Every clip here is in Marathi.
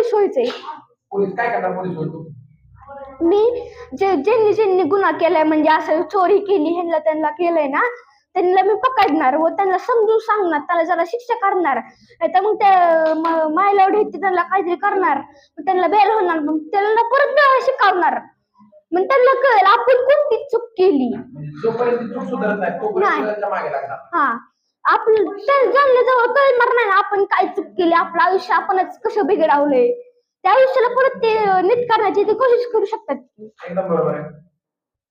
पोलीस व्हायचंय पोलीस काय करणार पोलीस होतो मी जे ज्यांनी ज्यांनी गुन्हा केलाय म्हणजे असं चोरी केली ह्यांना त्यांना केलंय ना त्यांना मी पकडणार व त्यांना समजून सांगणार त्याला जरा शिक्षा करणार. नाहीतर मग त्या मायला एवढी त्यांना काहीतरी करणार. त्यांना बेल होणार मग त्यांना परत शिकवणार. मग त्यांना कळेल आपण कोणती चूक केली? नाही हा. जवळ कळणार नाही. आपण काय चूक केली? आपलं आयुष्य आपणच कसं बिघडावलंय? त्या आयुष्याला परत ते नीट करण्याची ते कोशिश करू शकतात की. एकदम बरोबर आहे.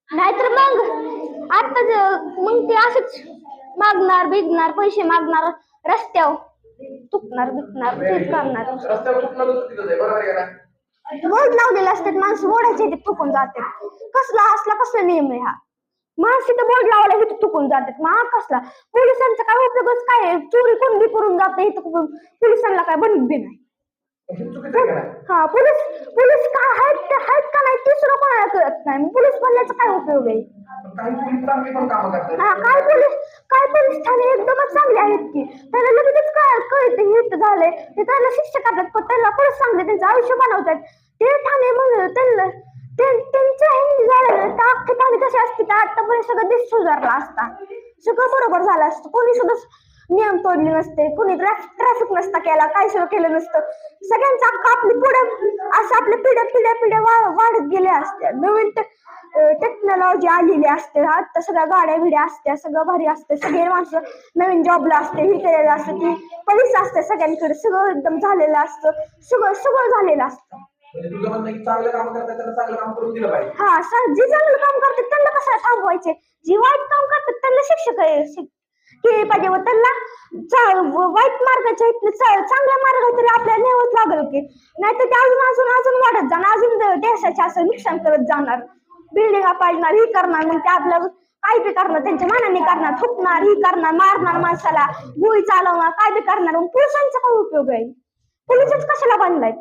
नाहीतर मग आता मग ते असंच मागणार बिगणार पैसे मागणार रस्त्यावर चुकणार बिकणार तेच करणार. रस्त्यावर चुकणार तर तिथंच आहे बरोबर आहे का नाही? बोर्ड लावलेले असतात माणसं बोर्डाचे ते चुकून जातात. कसला असला कसला नियम आहे हा? माणसं तर बोर्ड लावायला इथं चुकून जातात. मग हा कसला? पोलिसांचा काय उपयोगच काय? चोरी कोण बी करून जाते इथं पोलिसांना काय बनत बी नाही. हे पोलीस पोलीस काय आहेत ते आहेत का नाही ते सुद्धा कोणाला कळत नाही. मग पोलीस बनण्याचा काय उपयोग आहे? हा काय पोलीस काय पोलीस ठाणे एकदमच चांगले आहेत की? त्याला लगेच काय कळतं हे इथं झालंय. ते त्याला शिक्षा करतात पण त्याला परत सांगते त्यांचं आयुष्य बनवतात. ते ठाणे म्हणून त्यांना ते- आतापर्यंत सगळं देश सुधारला असता. सगळं बरोबर झालं असतं. कोणी सुद्धा नियम तोडले नसते. कोणी ट्रॅफिक नसता केला. काय सुद्धा केलं नसतं. सगळ्यांचं अख्खं आपली पुढे असं आपल्या पिढ्या पिढ्या पिढ्या वाढत गेल्या असत्या नवीन टेक्नॉलॉजी आलेली असते. आता सगळ्या गाड्या बिड्या असत्या. सगळं भारी असते सगळे माणसं नवीन जॉबला असते. हे केलेलं असतं. ती पोलीस असते सगळ्यांकडे. सगळं एकदम झालेलं असतं. सगळं सगळं झालेलं असतं. म्हणजे तुझं म्हणणं की चांगलं काम करतात त्यांना चांगलं काम करून दिलं पाहिजे. हा जे चांगलं काम करतात त्यांना कसं थांबवायचे जे वाईट काम करतात त्यांना शिक्षक केले पाहिजे व त्यांना वाईट मार्गाच्या इथनं चांगल्या मार्ग तरी आपल्याला न्यावंच लागेल की. नाही तर ते अजून अजून अजून वाढत जाणार अजून देशाचे असं नुकसान करत जाणार. बिल्डिंगा पाडणार ही करणार मग ते आपल्या काय बी करणार त्यांच्या मनाने करणार थुकणार ही करणार मारणार माणसाला गोळी चालवणार काय बी करणार मग पोलिसांचा काय उपयोग आहे? पोलिसच कशाला बांधलाय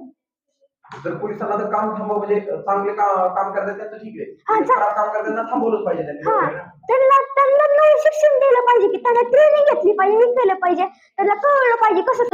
जर पोलिसांना जर काम थांबव म्हणजे चांगले काम करतात त्यांचं ठीक आहे. हा, खराब काम करतात त्यांना थांबवलंच पाहिजे त्यांनी. हा? त्यांना त्यांना नाही शिक्षण दिलं पाहिजे की त्यांना ट्रेनिंग घेतली पाहिजे हे केलं पाहिजे. त्यांना कळलं पाहिजे कसं